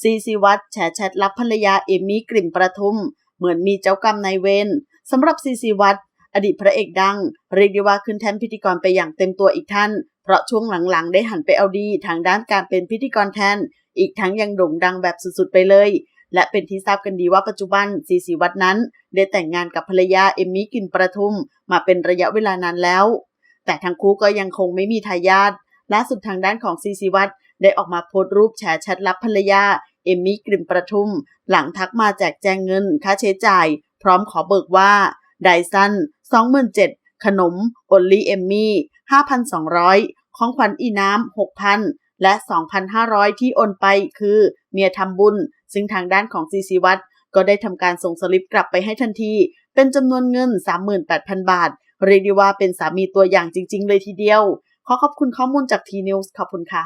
ซีซีวัตแฉแชทรับภรรยาเอมมี่กลิ่นประทุม เหมือนมีเจ้ากรรมนายเวรสำหรับซีซีวัตอดีตพระเอกดัง เรียกได้ว่าขึ้นแท่นพิธีกรไปอย่างเต็มตัวอีกท่าน เพราะช่วงหลังๆ ได้หันไปเอาดีทางด้านการเป็นพิธีกรแทน อีกทั้งยังโด่งดังแบบสุดๆไปเลย และเป็นที่ทราบกันดีว่าปัจจุบันซีซีวัตนั้น ได้แต่งงานกับภรรยาเอมมี่กลิ่นประทุม มาเป็นระยะเวลานานแล้ว แต่ทั้งคู่ก็ยังคงไม่มีทายาทล่าสุดทางด้านของซีซีวัตได้ออกมาโพสต์รูปแชร์แชทลับภรรยา เอมมี่กลิ่นประทุม หลังทักมาแจกแจงเงินค่าใช้จ่าย พร้อมขอเบิกว่าไดซัน27,000 ขนมโอลลี่เอมมี่ 5,200 ของขวัญอีน้ำ 6,000 และ 2,500 ที่โอนไปคือเมียทำบุญ ซึ่งทางด้านของซีซีวัตก็ได้ทำการส่งสลิปกลับไปให้ทันที เป็นจำนวนเงิน 38,000 บาท เรียกได้ว่าเป็นสามีตัวอย่างจริง ๆ เลยทีเดียว ขอขอบคุณข้อมูลจากทีนิวส์ขอบคุณค่ะ